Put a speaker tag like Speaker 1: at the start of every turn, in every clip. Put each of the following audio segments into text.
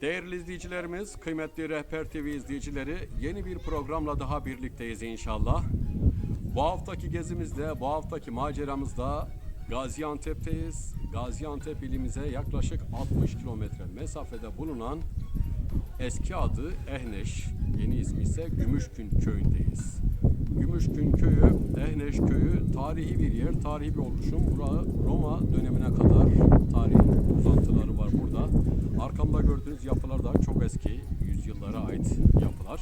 Speaker 1: Değerli izleyicilerimiz, kıymetli Rehber TV izleyicileri yeni bir programla daha birlikteyiz inşallah. Bu haftaki gezimizde, bu haftaki maceramızda Gaziantep'teyiz. Gaziantep ilimize yaklaşık 60 kilometre mesafede bulunan eski adı Ehneş, yeni ismi ise Gümüşgün köyündeyiz. Gümüşgün köyü, Ehneş köyü tarihi bir yer, tarihi bir oluşum. Bura Roma dönemine kadar tarihin uzantıları var burada. Arkamda gördüğünüz yapılar da çok eski, yüzyıllara ait yapılar.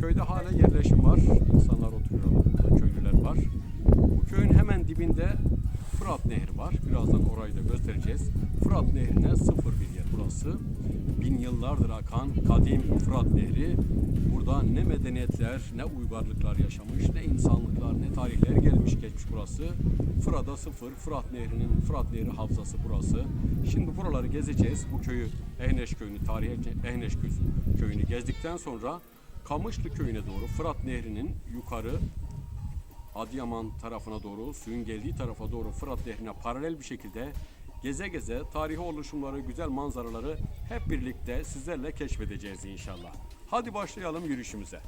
Speaker 1: Köyde hala yerleşim var, insanlar burada köylüler var. Bu köyün hemen dibinde Fırat Nehri var. Birazdan orayı da göstereceğiz. Fırat Nehri'ne sıfır bir burası. Bin yıllardır akan kadim Fırat Nehri. Burada ne medeniyetler, ne uygarlıklar yaşamış, ne insanlıklar, ne tarihler gelmiş geçmiş burası. Fırat'a sıfır, Fırat Nehri'nin, Fırat Nehri havzası burası. Şimdi buraları gezeceğiz. Bu köyü, Ehneş köyünü, tarihi Ehneş köyü- köyünü gezdikten sonra Kamışlı köyüne doğru Fırat Nehri'nin yukarı Adıyaman tarafına doğru, suyun geldiği tarafa doğru Fırat Nehri'ne paralel bir şekilde geze geze tarihi oluşumları, güzel manzaraları hep birlikte sizlerle keşfedeceğiz inşallah. Hadi başlayalım yürüyüşümüze.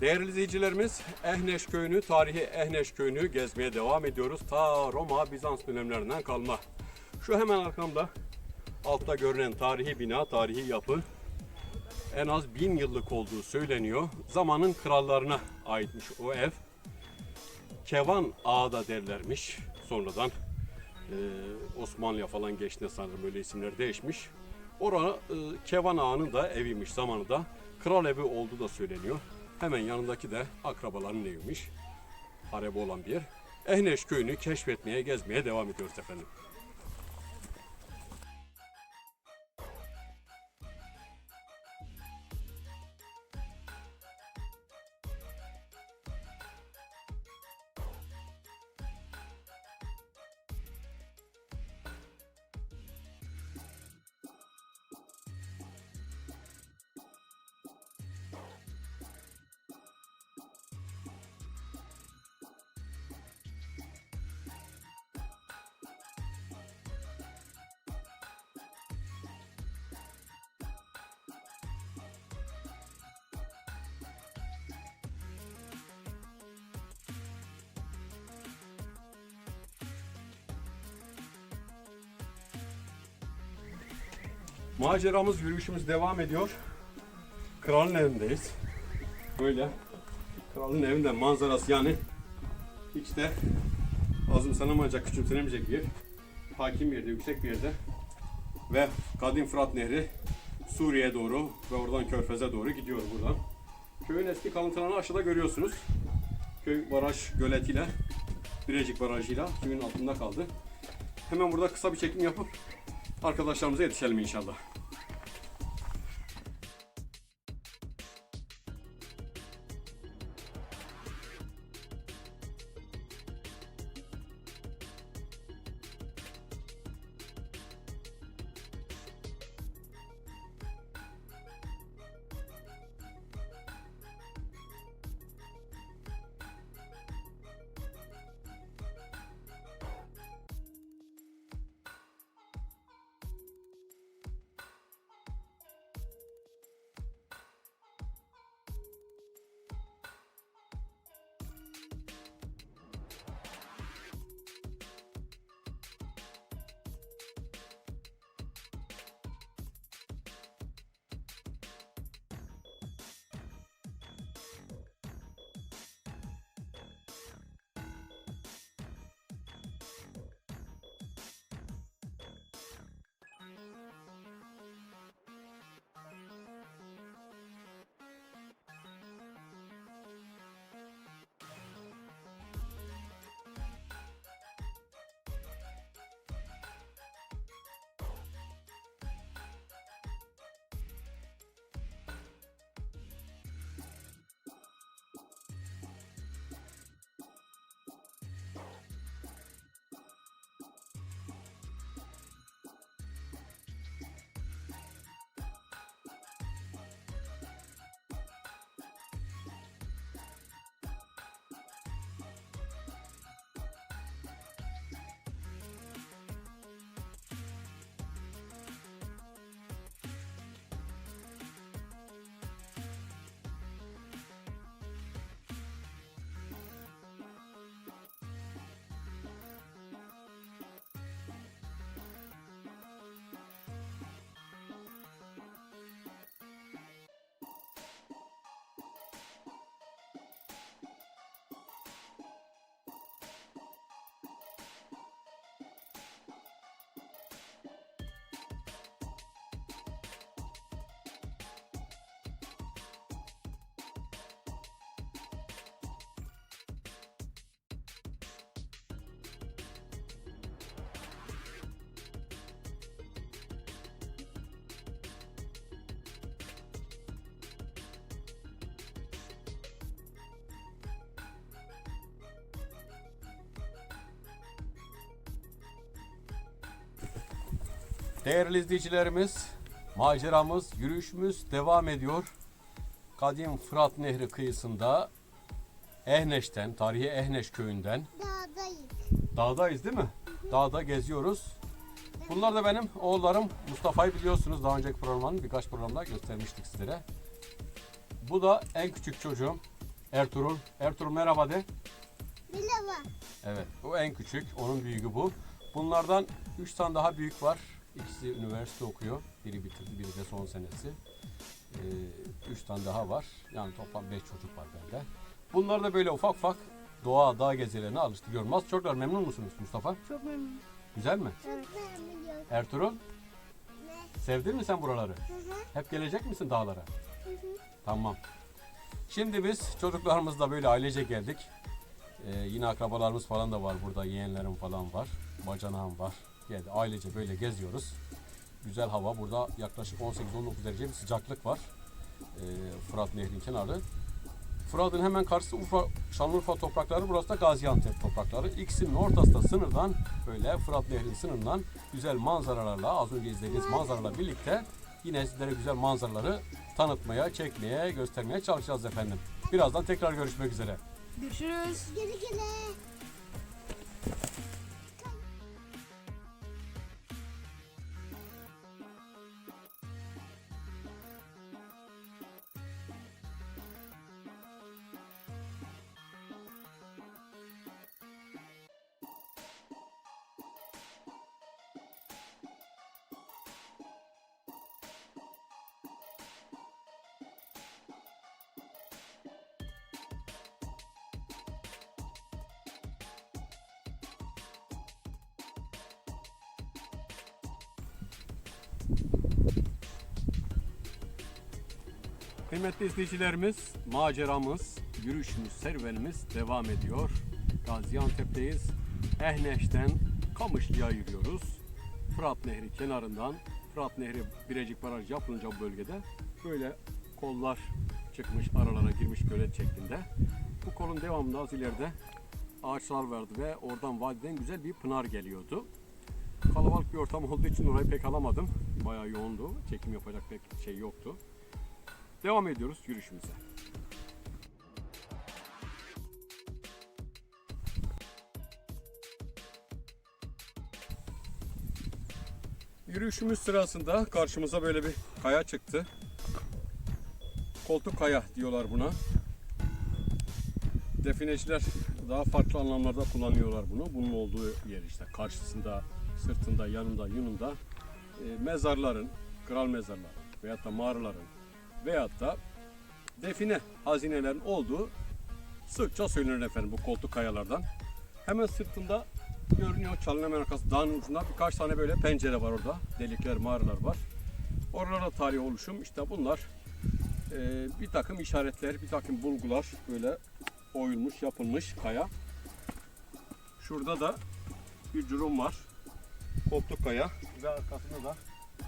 Speaker 1: Değerli izleyicilerimiz, Ehneş köyünü, tarihi Ehneş köyünü gezmeye devam ediyoruz. Ta Roma, Bizans dönemlerinden kalma. Şu hemen arkamda altta görünen tarihi bina, tarihi yapı en az bin yıllık olduğu söyleniyor. Zamanın krallarına aitmiş o ev. Kevan Ağa da derlermiş. Sonradan e, Osmanlı'ya falan geçtiğinde sanırım böyle isimler değişmiş. Orada e, Kevan Ağa'nın da eviymiş zamanında. Kral evi olduğu da söyleniyor. Hemen yanındaki de akrabaların eviymiş. Harebe olan bir yer. Ehneş köyünü keşfetmeye, gezmeye devam ediyoruz efendim. Maceramız, yürüyüşümüz devam ediyor. Kralın evindeyiz. Böyle. Kralın evinde manzarası yani hiç de azımsanamayacak, küçümsenemeyecek bir yer. Hakim yerde, yüksek bir yerde. Ve Kadim Fırat Nehri Suriye'ye doğru ve oradan Körfez'e doğru gidiyor buradan. Köyün eski kalıntılarını aşağıda görüyorsunuz. Köy baraj göletiyle, Birecik Barajı'yla suyun altında kaldı. Hemen burada kısa bir çekim yapıp arkadaşlarımıza yetişelim inşallah. Değerli izleyicilerimiz, maceramız, yürüyüşümüz devam ediyor. Kadim Fırat Nehri kıyısında Ehneş'ten, tarihi Ehneş köyünden
Speaker 2: Dağdayız.
Speaker 1: dağdayız değil mi? Dağda geziyoruz. Bunlar da benim oğullarım. Mustafa'yı biliyorsunuz daha önceki programın birkaç programda göstermiştik sizlere. Bu da en küçük çocuğum Ertuğrul. Ertuğrul merhaba de.
Speaker 2: Var.
Speaker 1: Evet, o en küçük, onun büyüğü bu. Bunlardan 3 tane daha büyük var. İkisi üniversite okuyor. Biri bitirdi, biri de son senesi. 3 tane daha var. Yani toplam 5 çocuk var bende. Bunlar da böyle ufak ufak doğa, dağ gezilerine alıştırıyorum. Nasıl çocuklar memnun musunuz Mustafa?
Speaker 2: Çok memnun.
Speaker 1: Güzel mi?
Speaker 2: Çok beğenmiyorum.
Speaker 1: Ertuğrul,
Speaker 2: Ne?
Speaker 1: sevdin mi sen buraları?
Speaker 2: Hı hı.
Speaker 1: Hep gelecek misin dağlara?
Speaker 2: Hı hı.
Speaker 1: Tamam. Şimdi biz çocuklarımızla böyle ailece geldik. Ee, yine akrabalarımız falan da var burada. Yeğenlerim falan var. Bacanağım var. Geldi ailece böyle geziyoruz. Güzel hava. Burada yaklaşık 18-19 derece bir sıcaklık var. Ee, Fırat Nehri'nin kenarı. Fırat'ın hemen karşısı Urfa, Şanlıurfa toprakları. Burası da Gaziantep toprakları. İkisinin ortasında sınırdan böyle Fırat Nehri'nin sınırından güzel manzaralarla az önce izlediğiniz manzaralarla birlikte yine sizlere güzel manzaraları tanıtmaya, çekmeye, göstermeye çalışacağız efendim. Birazdan tekrar görüşmek üzere.
Speaker 3: Görüşürüz.
Speaker 2: Güle güle.
Speaker 1: Kıymetli izleyicilerimiz, maceramız, yürüyüşümüz, serüvenimiz devam ediyor. Gaziantep'teyiz. Ehneş'ten Kamışlı'ya yürüyoruz. Fırat Nehri kenarından, Fırat Nehri Birecik Barajı yapılınca bu bölgede böyle kollar çıkmış, aralara girmiş gölet şeklinde. Bu kolun devamında az ileride ağaçlar vardı ve oradan vadiden güzel bir pınar geliyordu. Bir ortam olduğu için orayı pek alamadım. Bayağı yoğundu. Çekim yapacak pek şey yoktu. Devam ediyoruz yürüyüşümüze. Yürüyüşümüz sırasında karşımıza böyle bir kaya çıktı. Koltuk kaya diyorlar buna. Defineciler daha farklı anlamlarda kullanıyorlar bunu. Bunun olduğu yer işte karşısında, sırtında, yanında, yununda e, mezarların, kral mezarları veyahut da mağaraların veyahut da define hazinelerin olduğu sıkça söylenir efendim bu koltuk kayalardan. Hemen sırtında görünüyor çalın hemen arkası dağın ucunda birkaç tane böyle pencere var orada. Delikler, mağaralar var. Oralarda tarihi oluşum işte bunlar e, bir takım işaretler, bir takım bulgular böyle oyulmuş, yapılmış kaya. Şurada da bir cürum var. Koltuk kaya ve arkasında da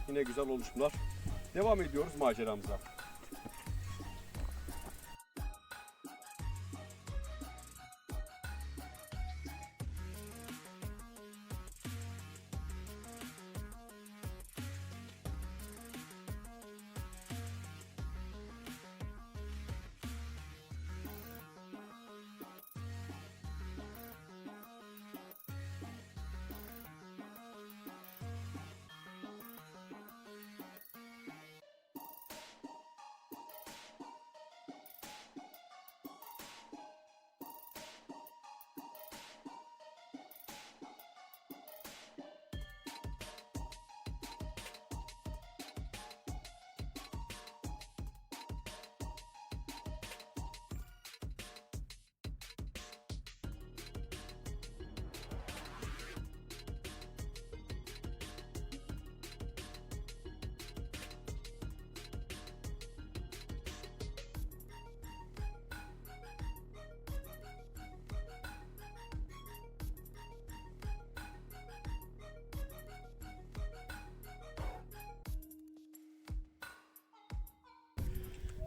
Speaker 1: yine güzel oluşumlar. Devam ediyoruz maceramıza.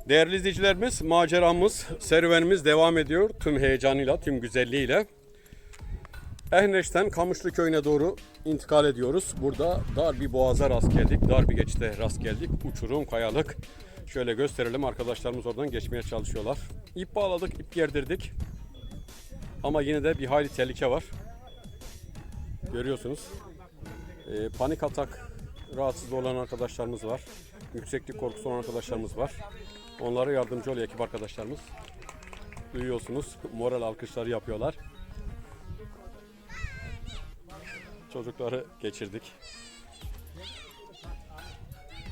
Speaker 1: Değerli izleyicilerimiz, maceramız, serüvenimiz devam ediyor tüm heyecanıyla, tüm güzelliğiyle. Ehneş'ten Kamışlı köyüne doğru intikal ediyoruz. Burada dar bir boğaza rast geldik. Dar bir geçide rast geldik. Uçurum, kayalık. Şöyle gösterelim. Arkadaşlarımız oradan geçmeye çalışıyorlar. İp bağladık, ip gerdirdik. Ama yine de bir hayli tehlike var. Görüyorsunuz. Ee, panik atak rahatsız olan arkadaşlarımız var. Yükseklik korkusu olan arkadaşlarımız var. Onlara yardımcı oluyor ekip arkadaşlarımız. Duyuyorsunuz. Moral alkışları yapıyorlar. Çocukları geçirdik.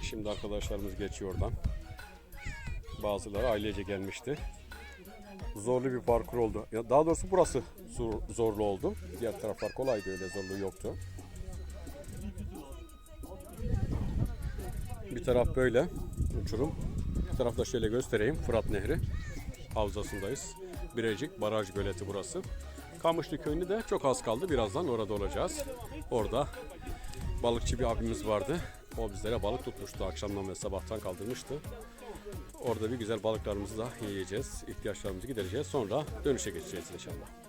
Speaker 1: Şimdi arkadaşlarımız geçiyor oradan. Bazıları ailece gelmişti. Zorlu bir parkur oldu. Daha doğrusu burası zor- zorlu oldu. Diğer taraflar kolaydı öyle zorluğu yoktu. Bir taraf böyle uçurum. Bir tarafta şöyle göstereyim. Fırat Nehri havzasındayız. Birecik Baraj Göleti burası. Kamışlı köyünde de çok az kaldı. Birazdan orada olacağız. Orada balıkçı bir abimiz vardı. O bizlere balık tutmuştu. Akşamdan ve sabahtan kaldırmıştı. Orada bir güzel balıklarımızı da yiyeceğiz. ihtiyaçlarımızı gidereceğiz. Sonra dönüşe geçeceğiz inşallah.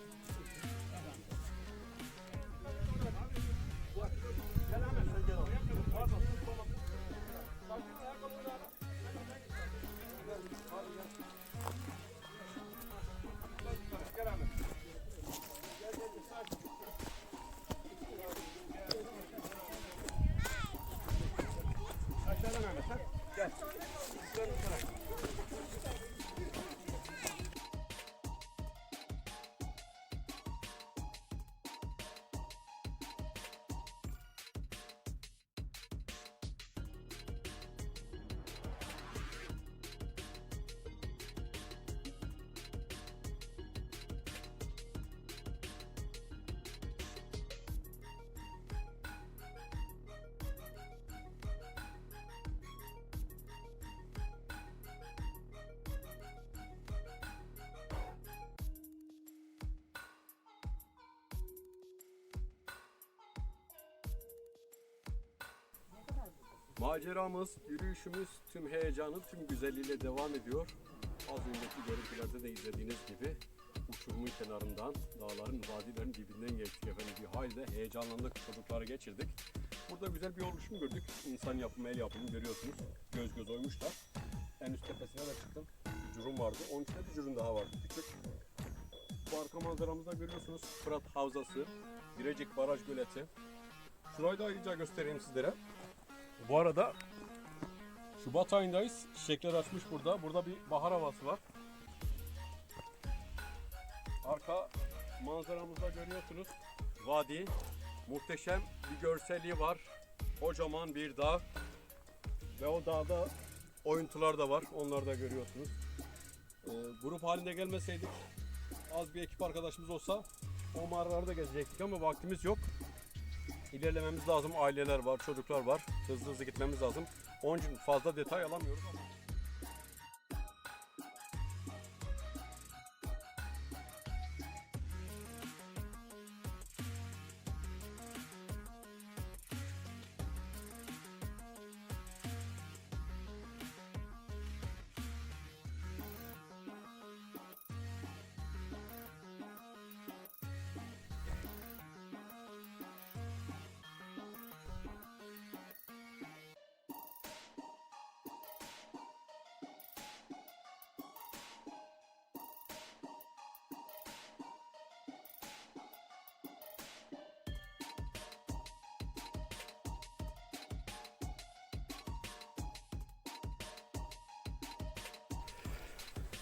Speaker 1: Maceramız, yürüyüşümüz tüm heyecanı, tüm güzelliğiyle devam ediyor. Az önceki görüntülerde de izlediğiniz gibi uçurumun kenarından, dağların, vadilerin dibinden geçtik efendim. Bir hayli heyecanlandık, çocukları geçirdik. Burada güzel bir oluşum gördük. İnsan yapımı, el yapımı görüyorsunuz. Göz göz oymuşlar. En üst tepesine de çıktım. Bir cürüm vardı. Onun içinde bir cürüm daha vardı. Küçük. Bu arka manzaramızda görüyorsunuz. Fırat Havzası, Birecik Baraj Göleti. Şurayı da ayrıca göstereyim sizlere. Bu arada Şubat ayındayız. Çiçekler açmış burada. Burada bir bahar havası var. Arka manzaramızda görüyorsunuz. Vadi. Muhteşem bir görselliği var. Kocaman bir dağ. Ve o dağda oyuntular da var. Onları da görüyorsunuz. Ee, grup halinde gelmeseydik az bir ekip arkadaşımız olsa o mağaraları da gezecektik ama vaktimiz yok. İlerlememiz lazım. Aileler var, çocuklar var. Hızlı hızlı gitmemiz lazım. Onun için fazla detay alamıyoruz ama.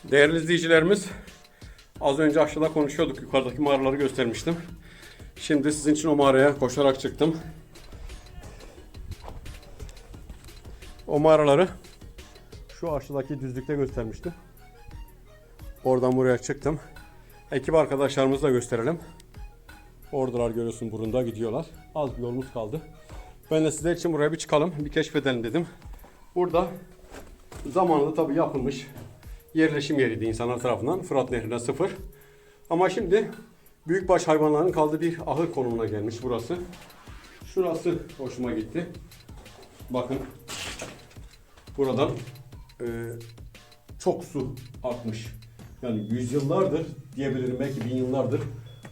Speaker 1: Değerli izleyicilerimiz, az önce aşağıda konuşuyorduk. Yukarıdaki mağaraları göstermiştim. Şimdi sizin için o mağaraya koşarak çıktım. O mağaraları şu aşağıdaki düzlükte göstermiştim. Oradan buraya çıktım. Ekip arkadaşlarımızı da gösterelim. Oradalar görüyorsun burunda gidiyorlar. Az bir yolumuz kaldı. Ben de sizler için buraya bir çıkalım, bir keşfedelim dedim. Burada zamanında tabii yapılmış yerleşim yeriydi insanlar tarafından. Fırat Nehri'ne sıfır. Ama şimdi büyükbaş hayvanların kaldığı bir ahır konumuna gelmiş burası. Şurası hoşuma gitti. Bakın. Buradan e, çok su akmış. Yani yüzyıllardır diyebilirim belki bin yıllardır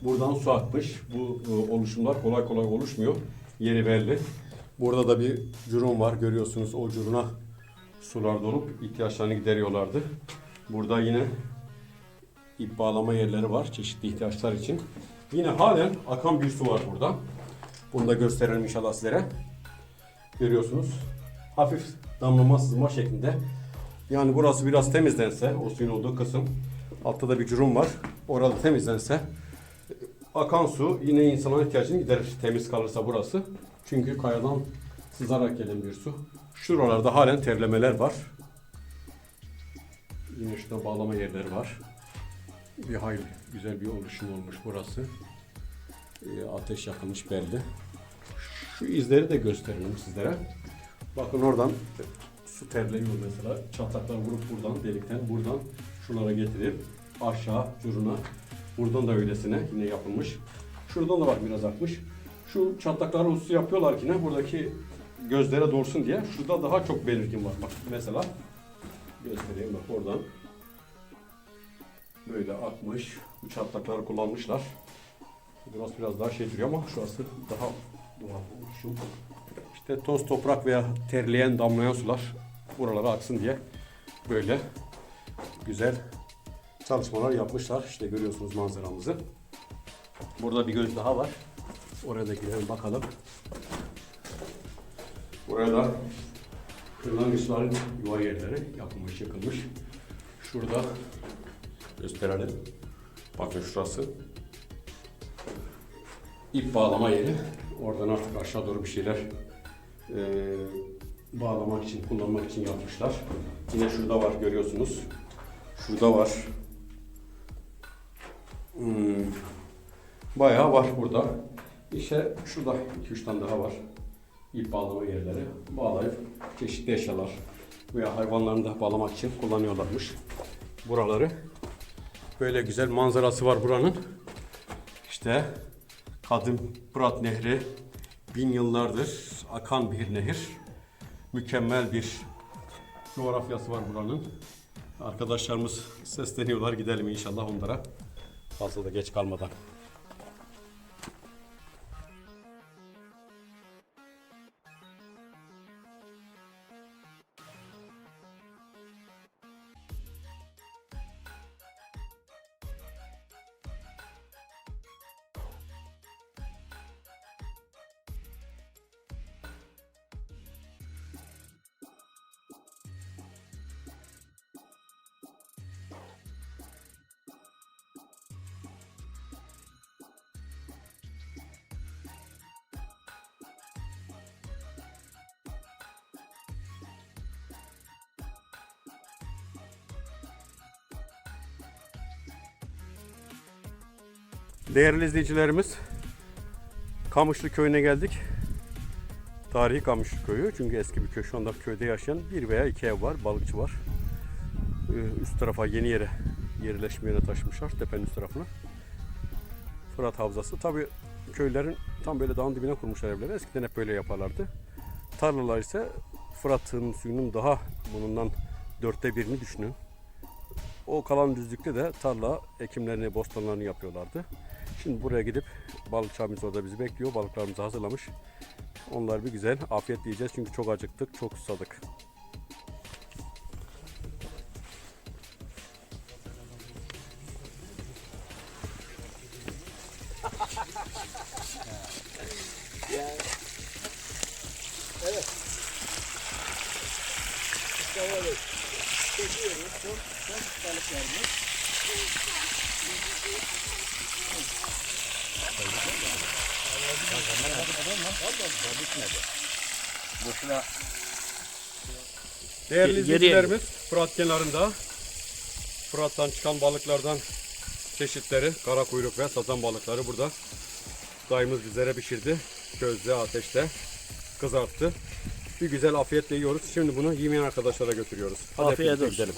Speaker 1: Buradan su akmış. Bu e, oluşumlar kolay kolay oluşmuyor. Yeri belli. Burada da bir curun var. Görüyorsunuz o curuna sular dolup ihtiyaçlarını gideriyorlardı. Burada yine ip bağlama yerleri var çeşitli ihtiyaçlar için. Yine halen akan bir su var burada. Bunu da gösterelim inşallah sizlere. Görüyorsunuz. Hafif damlama sızma şeklinde. Yani burası biraz temizlense, o suyun olduğu kısım. Altta da bir curum var. Orada temizlense akan su yine insanın ihtiyacını giderir. Temiz kalırsa burası. Çünkü kayadan sızarak gelen bir su. Şuralarda halen terlemeler var. Yine şurada bağlama yerleri var. Bir hayli güzel bir oluşum olmuş burası. Ee, ateş yakılmış belli. Şu izleri de gösterelim sizlere. Bakın oradan su terleniyor mesela. Çatlaklar vurup buradan delikten buradan şuralara getirip aşağı curuna. Buradan da öylesine yine yapılmış. Şuradan da bak biraz akmış. Şu çatlakları hususi yapıyorlar ki ne buradaki gözlere doğursun diye. Şurada daha çok belirgin var. Bak mesela göstereyim bak oradan. Böyle akmış. Bu çatlakları kullanmışlar. Burası biraz daha şey duruyor ama şurası daha doğal oluşum. İşte toz toprak veya terleyen damlayan sular buralara aksın diye böyle güzel çalışmalar yapmışlar. İşte görüyorsunuz manzaramızı. Burada bir göz daha var. Oraya da girelim bakalım. Buraya da kırlangıçların yuva yerleri yapılmış, yıkılmış. Şurada gösterelim. Bakın şurası. İp bağlama yeri. Oradan artık aşağı doğru bir şeyler eee, bağlamak için, kullanmak için yapmışlar. Yine şurada var görüyorsunuz. Şurada var. Hmm. Bayağı var burada. İşte şurada 2-3 tane daha var. İp bağlama yerleri. Bağlayıp çeşitli eşyalar veya hayvanlarını da bağlamak için kullanıyorlarmış. Buraları. Böyle güzel manzarası var buranın. İşte Kadim Fırat Nehri bin yıllardır akan bir nehir. Mükemmel bir coğrafyası var buranın. Arkadaşlarımız sesleniyorlar. Gidelim inşallah onlara. Fazla da geç kalmadan. Değerli izleyicilerimiz, Kamışlı köyüne geldik. Tarihi Kamışlı köyü. Çünkü eski bir köy. Şu anda köyde yaşayan bir veya iki ev var. Balıkçı var. Ee, Üst tarafa yeni yere yerleşme yerine taşımışlar. Tepenin üst tarafına. Fırat Havzası. Tabi köylerin tam böyle dağın dibine kurmuşlar evleri. Eskiden hep böyle yaparlardı. Tarlalar ise Fırat'ın suyunun daha bundan dörtte birini düşünün. O kalan düzlükte de tarla ekimlerini, bostanlarını yapıyorlardı. Şimdi buraya gidip balıkçı abimiz orada bizi bekliyor. Balıklarımızı hazırlamış. Onlar bir güzel afiyet yiyeceğiz çünkü çok acıktık, çok susadık. Değerli izleyicilerimiz Fırat kenarında Fırat'tan çıkan balıklardan çeşitleri kara kuyruk ve sazan balıkları burada dayımız bizlere pişirdi. Közde ateşte kızarttı. Bir güzel afiyetle yiyoruz. Şimdi bunu yemeyen arkadaşlara götürüyoruz. Hadi
Speaker 3: Afiyet olsun.
Speaker 1: gidelim.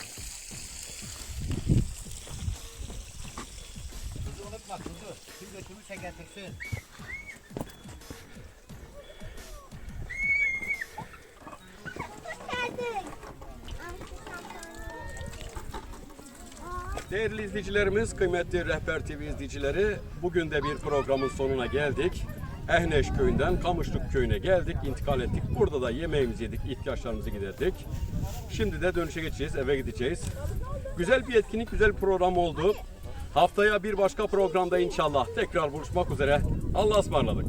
Speaker 4: Tuzu unutma tuzu. Tüm götümü çekerteksin.
Speaker 1: Değerli izleyicilerimiz, kıymetli Rehber TV izleyicileri, bugün de bir programın sonuna geldik. Ehneş köyünden Kamışlık köyüne geldik, intikal ettik. Burada da yemeğimizi yedik, ihtiyaçlarımızı giderdik. Şimdi de dönüşe geçeceğiz, eve gideceğiz. Güzel bir etkinlik, güzel bir program oldu. Haftaya bir başka programda inşallah tekrar buluşmak üzere. Allah'a ısmarladık.